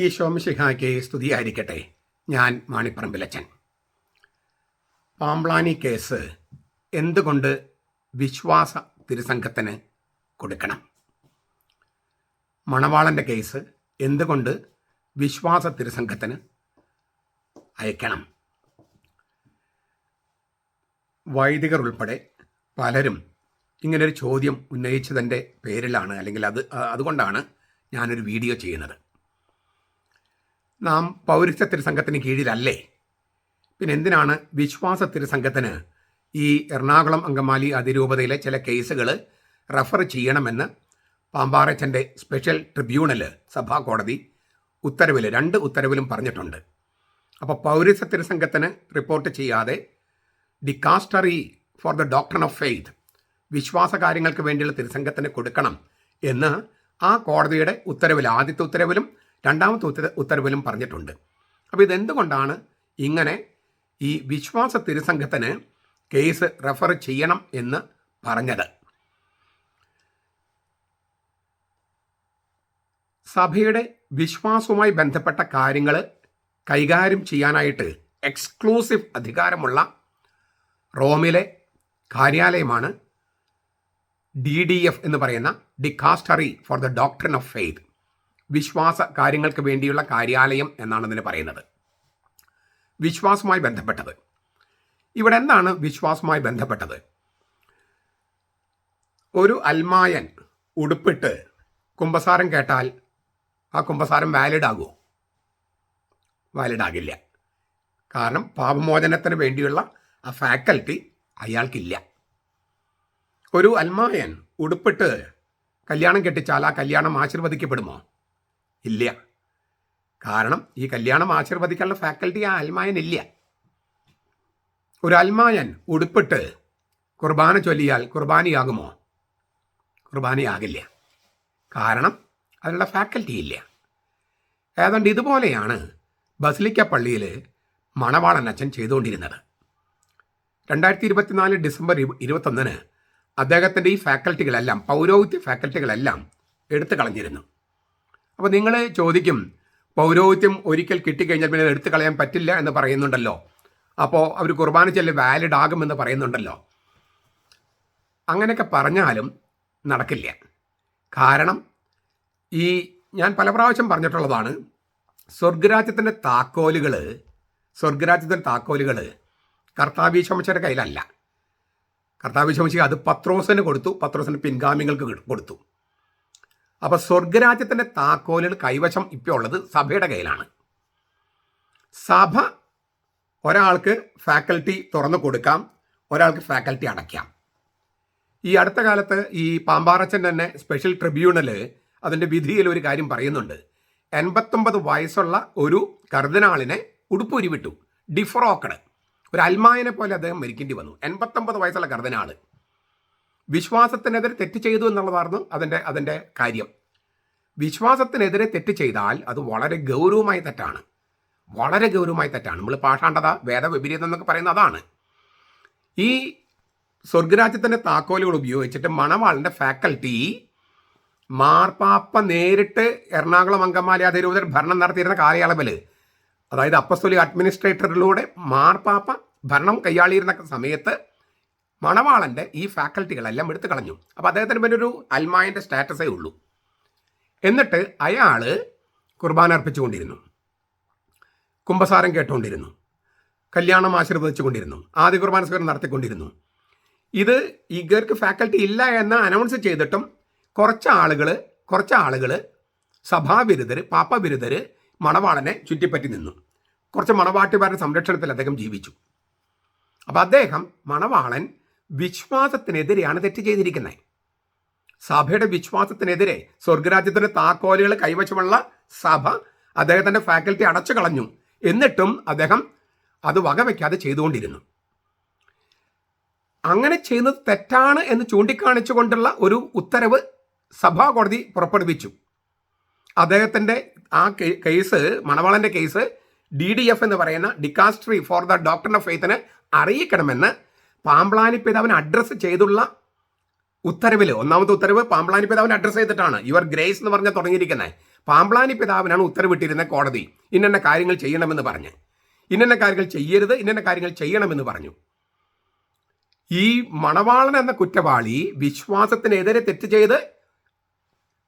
ഈ ശോമശിഹായ്ക്ക് സ്തുതിയായിരിക്കട്ടെ. ഞാൻ മാണിപ്പറമ്പിലച്ചൻ. പാംപ്ലാനി കേസ് എന്തുകൊണ്ട് വിശ്വാസ തിരുസംഘത്തിന് കൊടുക്കണം? മണവാളന്റെ കേസ് എന്തുകൊണ്ട് വിശ്വാസ തിരുസംഘത്തിന് അയക്കണം? വൈദികർ ഉൾപ്പെടെ പലരും ഇങ്ങനൊരു ചോദ്യം ഉന്നയിച്ചതിന്റെ പേരിലാണ് അല്ലെങ്കിൽ അത് അതുകൊണ്ടാണ് ഞാനൊരു വീഡിയോ ചെയ്യുന്നത്. നാം പൗരസ്ത്യ തിരുസംഘത്തിന് കീഴിലല്ലേ? പിന്നെ എന്തിനാണ് വിശ്വാസ തിരുസംഘത്തിന് ഈ എറണാകുളം അങ്കമാലി അതിരൂപതയിലെ ചില കേസുകൾ റഫർ ചെയ്യണമെന്ന് പാമ്പാറച്ചന്റെ സ്പെഷ്യൽ ട്രിബ്യൂണൽ സഭാ കോടതി ഉത്തരവിൽ രണ്ട് ഉത്തരവിലും പറഞ്ഞിട്ടുണ്ട്. അപ്പോൾ പൗരസ്ത്യ തിരുസംഘത്തിന് റിപ്പോർട്ട് ചെയ്യാതെ dicastery for the doctor of faith വിശ്വാസ കാര്യങ്ങൾക്ക് വേണ്ടിയുള്ള തിരുസംഘത്തിന് കൊടുക്കണം എന്ന് ആ കോടതിയുടെ ഉത്തരവിൽ ആദ്യത്തെ ഉത്തരവിലും രണ്ടാമത്തെ ഉത്തര ഉത്തരവിലും പറഞ്ഞിട്ടുണ്ട്. അപ്പോൾ ഇതെന്തുകൊണ്ടാണ് ഇങ്ങനെ ഈ വിശ്വാസ തിരുസംഘത്തിന് കേസ് റെഫർ ചെയ്യണം എന്ന് പറഞ്ഞത്? സഭയുടെ വിശ്വാസവുമായി ബന്ധപ്പെട്ട കാര്യങ്ങൾ കൈകാര്യം ചെയ്യാനായിട്ട് എക്സ്ക്ലൂസീവ് അധികാരമുള്ള റോമിലെ കാര്യാലയമാണ് ഡി ഡി എഫ് എന്ന് പറയുന്ന dicastery for the doctrine of faith. വിശ്വാസ കാര്യങ്ങൾക്ക് വേണ്ടിയുള്ള കാര്യാലയം എന്നാണ് ഇതിന് പറയുന്നത്. വിശ്വാസവുമായി ബന്ധപ്പെട്ടത്. ഇവിടെ എന്താണ് വിശ്വാസവുമായി ബന്ധപ്പെട്ടത്? ഒരു അൽമായൻ ഉടുപ്പിട്ട് കുമ്പസാരം കേട്ടാൽ ആ കുമ്പസാരം വാലിഡ് ആകുമോ? വാലിഡ് ആകില്ല. കാരണം പാപമോചനത്തിന് വേണ്ടിയുള്ള ആ ഫാക്കൽറ്റി അയാൾക്കില്ല. ഒരു അൽമായൻ ഉടുപ്പിട്ട് കല്യാണം കെട്ടിച്ചാൽ ആ കല്യാണം ആശീർവദിക്കപ്പെടുമോ? ഇല്ല. കാരണം ഈ കല്യാണം ആശീർവദിക്കാനുള്ള ഫാക്കൽറ്റി ആ അൽമായനില്ല ഒരു അൽമായൻ ഉടുപ്പിട്ട് കുർബാന ചൊല്ലിയാൽ കുർബാനയാകുമോ? കുർബാനയാകില്ല. കാരണം അതിനുള്ള ഫാക്കൽറ്റി ഇല്ല. ഏതാണ്ട് ഇതുപോലെയാണ് ബസിലിക്ക പള്ളിയിൽ മണവാളൻ അച്ഛൻ ചെയ്തുകൊണ്ടിരുന്നത്. രണ്ടായിരത്തി ഇരുപത്തിനാല് ഡിസംബർ ഇരുപത്തൊന്നിന് അദ്ദേഹത്തിന്റെ ഈ ഫാക്കൽറ്റികളെല്ലാം പൗരോഹിത്യ ഫാക്കൽറ്റികളെല്ലാം എടുത്തു കളഞ്ഞിരുന്നു. അപ്പോൾ നിങ്ങൾ ചോദിക്കും പൗരോഹിത്യം ഒരിക്കൽ കിട്ടിക്കഴിഞ്ഞാൽ പിന്നെ എടുത്തു കളയാൻ പറ്റില്ല എന്ന് പറയുന്നുണ്ടല്ലോ. അപ്പോൾ അവർ കുർബാന ചെല്ല് വാലിഡ് ആകുമെന്ന് പറയുന്നുണ്ടല്ലോ. അങ്ങനെയൊക്കെ പറഞ്ഞാലും നടക്കില്ല. കാരണം ഈ ഞാൻ പല പ്രാവശ്യം പറഞ്ഞിട്ടുള്ളതാണ് സ്വർഗരാജ്യത്തിന്റെ താക്കോലുകൾ സ്വർഗരാജ്യത്തിന്റെ താക്കോലുകൾ കർത്താവീശോമച്ചയുടെ കയ്യിലല്ല. കർത്താവീശോമച്ചി അത് പത്രോസിന് കൊടുത്തു പത്രോസിന് പിൻഗാമികൾക്ക് കൊടുത്തു. അപ്പോൾ സ്വർഗരാജ്യത്തിന്റെ താക്കോലുകൾ കൈവശം ഇപ്പോൾ ഉള്ളത് സഭയുടെ കയ്യിലാണ്. സഭ ഒരാൾക്ക് ഫാക്കൽറ്റി തുറന്നു കൊടുക്കാം ഒരാൾക്ക് ഫാക്കൽറ്റി അടയ്ക്കാം. ഈ അടുത്ത കാലത്ത് ഈ പാമ്പാറച്ചൻ തന്നെ സ്പെഷ്യൽ ട്രിബ്യൂണൽ അതിന്റെ വിധിയിൽ ഒരു കാര്യം പറയുന്നുണ്ട്. എൺപത്തൊമ്പത് വയസ്സുള്ള ഒരു കർദിനാളിനെ ഉടുപ്പൂരി വിട്ടു ഡിഫ്രോക്കഡ്. ഒരു അൽമായനെ പോലെ അദ്ദേഹം മരിക്കേണ്ടി വന്നു. എൺപത്തൊമ്പത് വയസ്സുള്ള കർദിനാൾ. വിശ്വാസത്തിനെതിരെ തെറ്റ് ചെയ്തു എന്നുള്ളതായിരുന്നു അതിന്റെ അതിന്റെ കാര്യം. വിശ്വാസത്തിനെതിരെ തെറ്റ് ചെയ്താൽ അത് വളരെ ഗൗരവമായ തെറ്റാണ്. വളരെ ഗൗരവമായ തെറ്റാണ്. നമ്മൾ പാഷാണ്ടത വേദവിപരീതം എന്നൊക്കെ പറയുന്നത് അതാണ്. ഈ സ്വർഗരാജ്യത്തിന്റെ താക്കോലുകൾ ഉപയോഗിച്ചിട്ട് മണവാളിന്റെ ഫാക്കൽറ്റി മാർപ്പാപ്പ നേരിട്ട് എറണാകുളം അങ്കമാലി അതിരൂപതയിൽ ഭരണം നടത്തിയിരുന്ന കാലയളവിൽ അതായത് അപ്പസ്തോലി അഡ്മിനിസ്ട്രേറ്ററിലൂടെ മാർപ്പാപ്പ ഭരണം കൈയാളിയിരുന്ന സമയത്ത് മണവാളന്റെ ഈ ഫാക്കൽറ്റികളെല്ലാം എടുത്തു കളഞ്ഞു. അപ്പോൾ അദ്ദേഹത്തിന് പിന്നെ ഒരു അൽമായന്റെ സ്റ്റാറ്റസേ ഉള്ളൂ. എന്നിട്ട് അയാൾ കുർബാന അർപ്പിച്ചുകൊണ്ടിരുന്നു. കുംഭസാരം കേട്ടുകൊണ്ടിരുന്നു. കല്യാണം ആശീർവദിച്ചുകൊണ്ടിരുന്നു. ആദ്യ കുർബാന സ്വീകരണം നടത്തിക്കൊണ്ടിരുന്നു. ഇത് ഇവർക്ക് ഫാക്കൽറ്റി ഇല്ല എന്ന് അനൗൺസ് ചെയ്തിട്ടും കുറച്ച് ആളുകൾ കുറച്ച് ആളുകൾ സഭാവിരുദ്ധർ പാപ്പവിരുദ്ധർ മണവാളനെ ചുറ്റിപ്പറ്റി നിന്നു. കുറച്ച് മണവാട്ടിമാരുടെ സംരക്ഷണത്തിൽ അദ്ദേഹം ജീവിച്ചു. അപ്പോൾ അദ്ദേഹം മണവാളൻ വിശ്വാസത്തിനെതിരെയാണ് തെറ്റ് ചെയ്തിരിക്കുന്നത്. സഭയുടെ വിശ്വാസത്തിനെതിരെ സ്വർഗരാജ്യത്തിന്റെ താക്കോലുകൾ കൈവശമുള്ള സഭ അദ്ദേഹത്തിന്റെ ഫാക്കൽറ്റി അടച്ചു കളഞ്ഞു. എന്നിട്ടും അദ്ദേഹം അത് വകവയ്ക്കാതെ ചെയ്തുകൊണ്ടിരുന്നു. അങ്ങനെ ചെയ്യുന്നത് തെറ്റാണ് എന്ന് ചൂണ്ടിക്കാണിച്ചുകൊണ്ടുള്ള ഒരു ഉത്തരവ് സഭാ കോടതി പുറപ്പെടുവിച്ചു. അദ്ദേഹത്തിന്റെ ആ കേസ് മണവാളന്റെ കേസ് ഡി ഡി എഫ് എന്ന് പറയുന്ന dicastery for the doctor of ഫെയ്ത്തിന് അറിയിക്കണമെന്ന് പാമ്പ്ലാനി പിതാവിന് അഡ്രസ്സ് ചെയ്തുള്ള ഉത്തരവിൽ ഒന്നാമത്തെ ഉത്തരവ് പാമ്പ്ലാനി പിതാവിന് അഡ്രസ്സ് ചെയ്തിട്ടാണ്. യുവർ ഗ്രേസ് എന്ന് പറഞ്ഞാൽ തുടങ്ങിയിരിക്കുന്നത് പാമ്പ്ലാനി പിതാവിനാണ് ഉത്തരവിട്ടിരുന്ന കോടതി. ഇന്നെ കാര്യങ്ങൾ ചെയ്യണമെന്ന് പറഞ്ഞ്. ഇന്നെ കാര്യങ്ങൾ ചെയ്യരുത് ഇന്നെ കാര്യങ്ങൾ ചെയ്യണമെന്ന് പറഞ്ഞു. ഈ മണവാളൻ എന്ന കുറ്റവാളി വിശ്വാസത്തിനെതിരെ തെറ്റ് ചെയ്ത്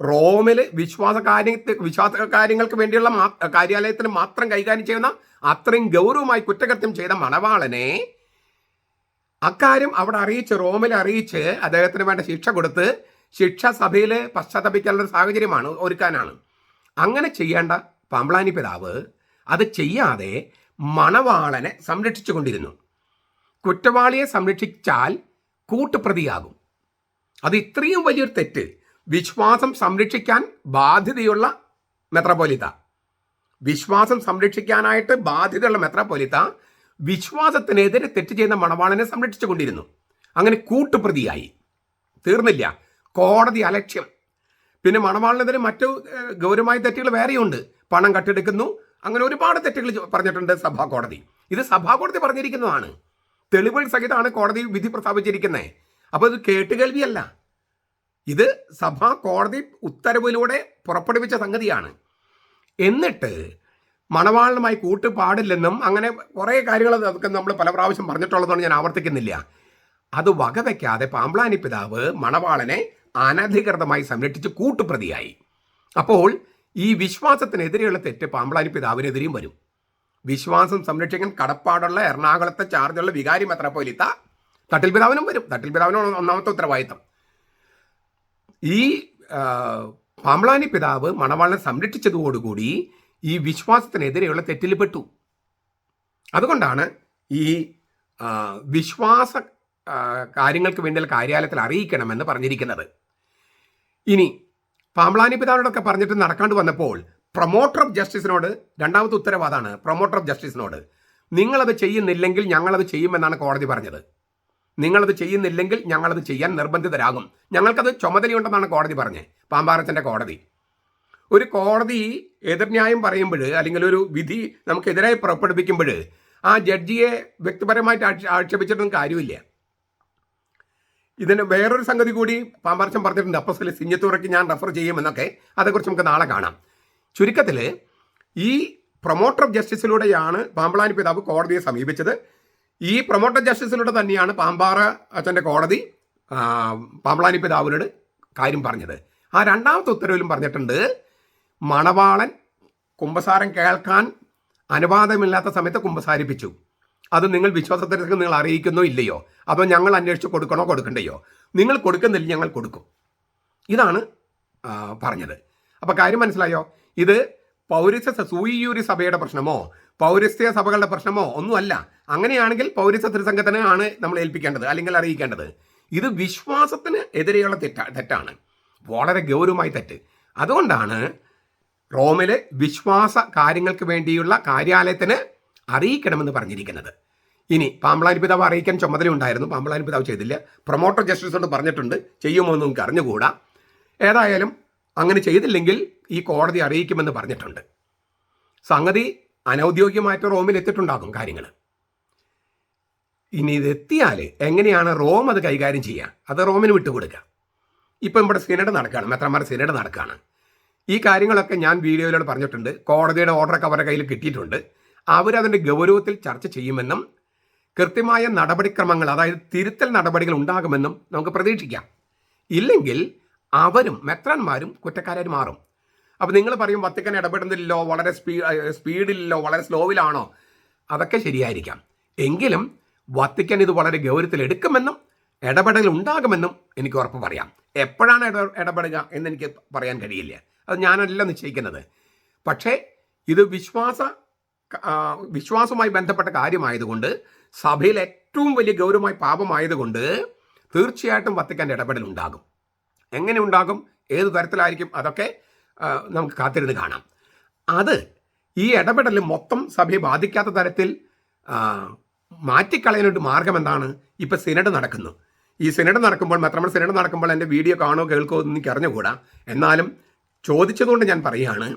റോമിൽ വിശ്വാസ കാര്യ വിശ്വാസ കാര്യങ്ങൾക്ക് വേണ്ടിയുള്ള കാര്യാലയത്തിന് മാത്രം കൈകാര്യം ചെയ്യുന്ന അത്രയും ഗൗരവമായി കുറ്റകൃത്യം ചെയ്ത മണവാളനെ അക്കാര്യം അവിടെ അറിയിച്ച് റോമിൽ അറിയിച്ച് അദ്ദേഹത്തിന് വേണ്ട ശിക്ഷ കൊടുത്ത് ശിക്ഷ സഭയിൽ പശ്ചാത്തപിക്കാനുള്ള സാഹചര്യമാണ് ഒരുക്കാനാണ്. അങ്ങനെ ചെയ്യേണ്ട പാമ്പ്ലാനി പിതാവ് അത് ചെയ്യാതെ മണവാളനെ സംരക്ഷിച്ചു കൊണ്ടിരുന്നു. കുറ്റവാളിയെ സംരക്ഷിച്ചാൽ കൂട്ടുപ്രതിയാകും. അത് ഇത്രയും വലിയൊരു തെറ്റ്. വിശ്വാസം സംരക്ഷിക്കാൻ ബാധ്യതയുള്ള മെത്രാപോലിത്ത വിശ്വാസം സംരക്ഷിക്കാനായിട്ട് ബാധ്യതയുള്ള മെത്രാപോലിത്ത വിശ്വാസത്തിനെതിരെ തെറ്റ് ചെയ്യുന്ന മണവാളനെ സംരക്ഷിച്ചു കൊണ്ടിരുന്നു. അങ്ങനെ കൂട്ടുപ്രതിയായി. തീർന്നില്ല. കോടതി അലക്ഷ്യം. പിന്നെ മണവാളിനെതിരെ മറ്റു ഗൗരവമായ തെറ്റുകൾ വേറെയുണ്ട്. പണം കട്ടെടുക്കുന്നു. അങ്ങനെ ഒരുപാട് തെറ്റുകൾ പറഞ്ഞിട്ടുണ്ട് സഭാ കോടതി. ഇത് സഭാ കോടതി പറഞ്ഞിരിക്കുന്നതാണ്. തെളിവുകൾ സഹിതമാണ് കോടതി വിധി പ്രസ്താവിച്ചിരിക്കുന്നത് അപ്പോൾ ഇത് കേട്ടുകേൾവിയല്ല. ഇത് സഭാ കോടതി ഉത്തരവിലൂടെ പുറപ്പെടുവിച്ച സംഗതിയാണ്. എന്നിട്ട് മണവാളനുമായി കൂട്ട് പാടില്ലെന്നും അങ്ങനെ കുറേ കാര്യങ്ങൾ അതൊക്കെ നമ്മൾ പല പ്രാവശ്യം പറഞ്ഞിട്ടുള്ളതാണ് ഞാൻ ആവർത്തിക്കുന്നില്ല. അത് വകവയ്ക്കാതെ പാമ്പ്ലാനി പിതാവ് മണവാളനെ അനധികൃതമായി സംരക്ഷിച്ച് കൂട്ടുപ്രതിയായി. അപ്പോൾ ഈ വിശ്വാസത്തിനെതിരെയുള്ള തെറ്റ് പാമ്പ്ലാനി പിതാവിനെതിരെയും വരും. വിശ്വാസം സംരക്ഷിക്കാൻ കടപ്പാടുള്ള എറണാകുളത്തെ ചാർജുള്ള വികാരി മെത്രാപ്പോലിത്ത തട്ടിൽ പിതാവിനും വരും. തട്ടിൽ പിതാവിനും ഒന്നാമത്തെ ഉത്തരവാദിത്തം. ഈ പാമ്പ്ലാനി പിതാവ് മണവാളനെ സംരക്ഷിച്ചതോടുകൂടി ഈ വിശ്വാസത്തിനെതിരെയുള്ള തെറ്റിൽ പെട്ടു അതുകൊണ്ടാണ് ഈ വിശ്വാസ കാര്യങ്ങൾക്ക് വേണ്ടിയുള്ള കാര്യാലയത്തിൽ അറിയിക്കണമെന്ന് പറഞ്ഞിരിക്കുന്നത്. ഇനി പാമ്പളാനി പിതാവിനോടൊക്കെ പറഞ്ഞിട്ട് നടക്കാണ്ട് വന്നപ്പോൾ പ്രൊമോട്ടർ ഓഫ് ജസ്റ്റിസിനോട് രണ്ടാമത്തെ ഉത്തരവാദമാണ്. പ്രൊമോട്ടർ ഓഫ് ജസ്റ്റിസിനോട് നിങ്ങളത് ചെയ്യുന്നില്ലെങ്കിൽ ഞങ്ങളത് ചെയ്യുമെന്നാണ് കോടതി പറഞ്ഞത്. നിങ്ങളത് ചെയ്യുന്നില്ലെങ്കിൽ ഞങ്ങളത് ചെയ്യാൻ നിർബന്ധിതരാകും. ഞങ്ങൾക്കത് ചുമതലയുണ്ടെന്നാണ് കോടതി പറഞ്ഞത്. പാമ്പാറച്ചന്റെ കോടതി. ഒരു കോടതി എതിർന്യായം പറയുമ്പോൾ അല്ലെങ്കിൽ ഒരു വിധി നമുക്കെതിരായി പുറപ്പെടുവിക്കുമ്പോൾ ആ ജഡ്ജിയെ വ്യക്തിപരമായിട്ട് ആക്ഷ- ആക്ഷേപിച്ചിട്ടൊന്നും കാര്യമില്ല. ഇതിന് വേറൊരു സംഗതി കൂടി പാമ്പാർച്ചം പറഞ്ഞിട്ടുണ്ട്. അപ്പസ്കൽ സിഞ്ഞത്തൂറയ്ക്ക് ഞാൻ റെഫർ ചെയ്യുമെന്നൊക്കെ അതേക്കുറിച്ച് നമുക്ക് നാളെ കാണാം. ചുരുക്കത്തിൽ ഈ പ്രൊമോട്ടർ ഓഫ് ജസ്റ്റിസിലൂടെയാണ് പാമ്പളാനി പിതാവ് കോടതിയെ സമീപിച്ചത്. ഈ പ്രൊമോട്ടർ ജസ്റ്റിസിലൂടെ തന്നെയാണ് പാമ്പാറ അച്ഛന്റെ കോടതി പാമ്പളാനി പിതാവിനോട് കാര്യം പറഞ്ഞത്. ആ രണ്ടാമത്തെ ഉത്തരവിലും പറഞ്ഞിട്ടുണ്ട് മണവാളൻ കുമ്പസാരം കേൾക്കാൻ അനുവാദമില്ലാത്ത സമയത്ത് കുമ്പസാരിപ്പിച്ചു. അത് നിങ്ങൾ വിശ്വാസത്തിലേക്ക് നിങ്ങൾ അറിയിക്കുന്നോ ഇല്ലയോ? അതോ ഞങ്ങൾ അന്വേഷിച്ച് കൊടുക്കണോ കൊടുക്കണ്ടയോ? നിങ്ങൾ കൊടുക്കുന്നില്ല ഞങ്ങൾ കൊടുക്കും. ഇതാണ് പറഞ്ഞത്. അപ്പോൾ കാര്യം മനസ്സിലായോ? ഇത് പൗരസ്യ സൂയിയൂരി സഭയുടെ പ്രശ്നമോ പൗരസ്ത്യ സഭകളുടെ പ്രശ്നമോ ഒന്നുമല്ല. അങ്ങനെയാണെങ്കിൽ പൗരസ്യ തിരുസംഘത്തിന് ആണ് നമ്മൾ ഏൽപ്പിക്കേണ്ടത് അല്ലെങ്കിൽ അറിയിക്കേണ്ടത്. ഇത് വിശ്വാസത്തിന് എതിരെയുള്ള തെറ്റ തെറ്റാണ്. വളരെ ഗൗരവമായി തെറ്റ്. അതുകൊണ്ടാണ് റോമിലെ വിശ്വാസ കാര്യങ്ങൾക്ക് വേണ്ടിയുള്ള കാര്യാലയത്തിന് അറിയിക്കണമെന്ന് പറഞ്ഞിരിക്കുന്നത്. ഇനി പാമ്പളാൻ പിതാവ് അറിയിക്കാൻ ചുമതലയുണ്ടായിരുന്നു പാമ്പളാൻ പിതാവ് ചെയ്തില്ല. പ്രൊമോട്ടർ ജസ്റ്റിസോട് പറഞ്ഞിട്ടുണ്ട്. ചെയ്യുമോ എന്ന് നമുക്ക് അറിഞ്ഞുകൂടാ. ഏതായാലും അങ്ങനെ ചെയ്തില്ലെങ്കിൽ ഈ കോടതി അറിയിക്കുമെന്ന് പറഞ്ഞിട്ടുണ്ട്. സംഗതി അനൗദ്യോഗികമായിട്ട് റോമിൽ എത്തിയിട്ടുണ്ടാകും കാര്യങ്ങൾ ഇനി ഇതെത്തിയാൽ എങ്ങനെയാണ് റോം അത് കൈകാര്യം ചെയ്യുക അത് റോമിന് വിട്ടുകൊടുക്കുക. ഇപ്പം ഇവിടെ സിനഡ് നടക്കുകയാണ്. മെത്രമാർ സിനഡ് നടക്കുകയാണ്. ഈ കാര്യങ്ങളൊക്കെ ഞാൻ വീഡിയോയിലൂടെ പറഞ്ഞിട്ടുണ്ട്. കോടതിയുടെ ഓർഡറൊക്കെ അവരുടെ കയ്യിൽ കിട്ടിയിട്ടുണ്ട്. അവരതിന്റെ ഗൗരവത്തിൽ ചർച്ച ചെയ്യുമെന്നും കൃത്യമായ നടപടിക്രമങ്ങൾ അതായത് തിരുത്തൽ നടപടികൾ ഉണ്ടാകുമെന്നും നമുക്ക് പ്രതീക്ഷിക്കാം. ഇല്ലെങ്കിൽ അവരും മെത്രാന്മാരും കുറ്റക്കാരായി മാറും. അപ്പോൾ നിങ്ങൾ പറയും വത്തിക്കാൻ ഇടപെടുന്നില്ലല്ലോ വളരെ സ്പീ സ്പീഡിലോ വളരെ സ്ലോവിലാണോ? അതൊക്കെ ശരിയായിരിക്കാം. എങ്കിലും വത്തിക്കാൻ ഇത് വളരെ ഗൗരവത്തിൽ എടുക്കുമെന്നും ഇടപെടൽ ഉണ്ടാകുമെന്നും എനിക്ക് ഉറപ്പ് പറയാം. എപ്പോഴാണ് ഇട ഇടപെടുക എന്ന് എനിക്ക് പറയാൻ കഴിയില്ല. അത് ഞാനല്ല നിശ്ചയിക്കുന്നത്. പക്ഷേ ഇത് വിശ്വാസ വിശ്വാസവുമായി ബന്ധപ്പെട്ട കാര്യമായതുകൊണ്ട് സഭയിൽ ഏറ്റവും വലിയ ഗൗരവമായ പാപമായതുകൊണ്ട് തീർച്ചയായിട്ടും വത്തിക്കാൻ ഇടപെടൽ ഉണ്ടാകും. എങ്ങനെ ഉണ്ടാകും? ഏത് തരത്തിലായിരിക്കും? അതൊക്കെ നമുക്ക് കാത്തിരുന്ന് കാണാം. അത് ഈ ഇടപെടൽ മൊത്തം സഭയെ ബാധിക്കാത്ത തരത്തിൽ മാറ്റിക്കളയാനൊരു മാർഗം എന്താണ് ഇപ്പം സിനഡ് നടക്കുന്നു. ഈ സിനഡ് നടക്കുമ്പോൾ മാത്രമല്ല സിനഡ് നടക്കുമ്പോൾ എന്റെ വീഡിയോ കാണുമോ കേൾക്കുമോ എന്ന് എനിക്ക് അറിഞ്ഞുകൂടാ എന്നാലും ചോദിച്ചതുകൊണ്ട് ഞാൻ പറയുകയാണ്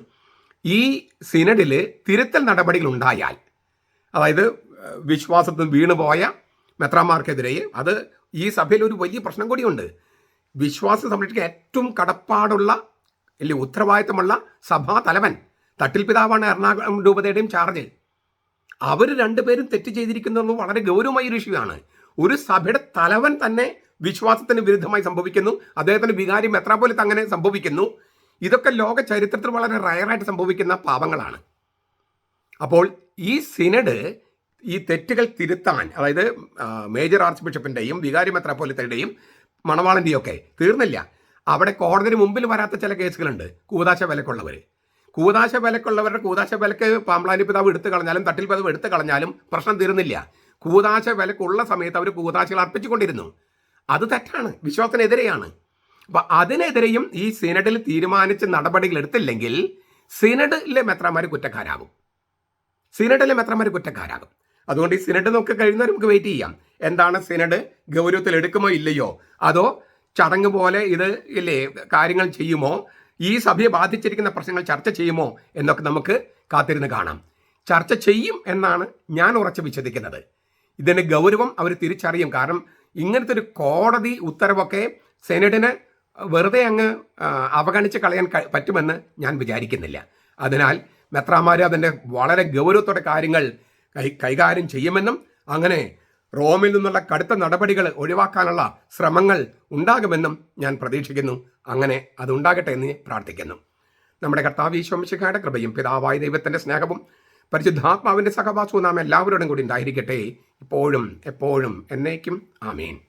ഈ സിനഡിൽ തിരുത്തൽ നടപടികൾ ഉണ്ടായാൽ അതായത് വിശ്വാസത്തിൽ വീണുപോയ മെത്രാമാർക്കെതിരെ അത് ഈ സഭയിൽ ഒരു വലിയ പ്രശ്നം കൂടിയുണ്ട്. വിശ്വാസം സംരക്ഷിക്കാൻ ഏറ്റവും കടപ്പാടുള്ള അല്ലെ ഉത്തരവാദിത്തമുള്ള സഭാ തലവൻ തട്ടിൽ പിതാവാണ് എറണാകുളം രൂപതയുടെയും ചാർജ് അവർ രണ്ടുപേരും തെറ്റ് ചെയ്തിരിക്കുന്നത് വളരെ ഗൗരവമായ ഒരു ഇഷ്യൂ ഒരു സഭയുടെ തലവൻ തന്നെ വിശ്വാസത്തിന് വിരുദ്ധമായി സംഭവിക്കുന്നു. അദ്ദേഹത്തിന് വികാരി മെത്രാപോലിത്ത് അങ്ങനെ സംഭവിക്കുന്നു. ഇതൊക്കെ ലോക ചരിത്രത്തിൽ വളരെ റയറായിട്ട് സംഭവിക്കുന്ന പാപങ്ങളാണ്. അപ്പോൾ ഈ സിനഡ് ഈ തെറ്റുകൾ തിരുത്താൻ അതായത് മേജർ ആർച്ച് ബിഷപ്പിന്റെയും വികാരി മെത്രാപ്പോലിത്തയുടെയും മണവാളന്റെയും ഒക്കെ തീർന്നില്ല. അവിടെ കോടതിന് മുമ്പിൽ വരാത്ത ചില കേസുകളുണ്ട്. കൂതാശ വിലക്കുള്ളവർ കൂതാശ വിലക്കുള്ളവരുടെ കൂതാശ വിലക്ക് പാമ്പ്ലാനി പിതാവ് എടുത്തു കളഞ്ഞാലും തട്ടിൽ പിതാവ് എടുത്തു കളഞ്ഞാലും പ്രശ്നം തീർന്നില്ല കൂതാശ വിലക്കുള്ള സമയത്ത് അവർ കൂതാശകൾ അർപ്പിച്ചുകൊണ്ടിരുന്നു. അത് തെറ്റാണ്. വിശ്വാസത്തിനെതിരെയാണ്. അപ്പം അതിനെതിരെയും ഈ സിനഡിൽ തീരുമാനിച്ച നടപടികൾ എടുത്തില്ലെങ്കിൽ സിനഡിലെ മെത്രാമാർ കുറ്റക്കാരാകും. സിനഡിലെ മെത്രമാർ കുറ്റക്കാരാകും. അതുകൊണ്ട് ഈ സിനഡ് നോക്കി കഴിയുന്നവർ നമുക്ക് വെയിറ്റ് ചെയ്യാം. എന്താണ് സിനഡ് ഗൗരവത്തിൽ എടുക്കുമോ ഇല്ലയോ? അതോ ചടങ്ങ് പോലെ ഇത് ഇല്ലേ കാര്യങ്ങൾ ചെയ്യുമോ? ഈ സഭയെ ബാധിച്ചിരിക്കുന്ന പ്രശ്നങ്ങൾ ചർച്ച ചെയ്യുമോ എന്നൊക്കെ നമുക്ക് കാത്തിരുന്ന് കാണാം. ചർച്ച ചെയ്യും എന്നാണ് ഞാൻ ഉറച്ചു വിശ്വസിക്കുന്നത്. ഇതിന്റെ ഗൗരവം അവർ തിരിച്ചറിയും. കാരണം ഇങ്ങനത്തെ ഒരു കോടതി ഉത്തരവൊക്കെ സെനഡിന് വെറുതെ അങ്ങ് അവഗണിച്ച് കളയാൻ പറ്റുമെന്ന് ഞാൻ വിചാരിക്കുന്നില്ല. അതിനാൽ മെത്രാമാർ അതിന്റെ വളരെ ഗൗരവത്തോടെ കാര്യങ്ങൾ കൈകാര്യം ചെയ്യുമെന്നും അങ്ങനെ റോമിൽ നിന്നുള്ള കടുത്ത നടപടികൾ ഒഴിവാക്കാനുള്ള ശ്രമങ്ങൾ ഉണ്ടാകുമെന്നും ഞാൻ പ്രതീക്ഷിക്കുന്നു. അങ്ങനെ അതുണ്ടാകട്ടെ എന്ന് പ്രാർത്ഥിക്കുന്നു. നമ്മുടെ കർത്താവ് ഈശോമിശിഖയുടെ കൃപയും പിതാവായ ദൈവത്തിന്റെ സ്നേഹവും പരിശുദ്ധാത്മാവിന്റെ സഹവാസവും നാം എല്ലാവരോടും കൂടി ഉണ്ടായിരിക്കട്ടെ. ഇപ്പോഴും എപ്പോഴും എന്നേക്കും. ആമേൻ.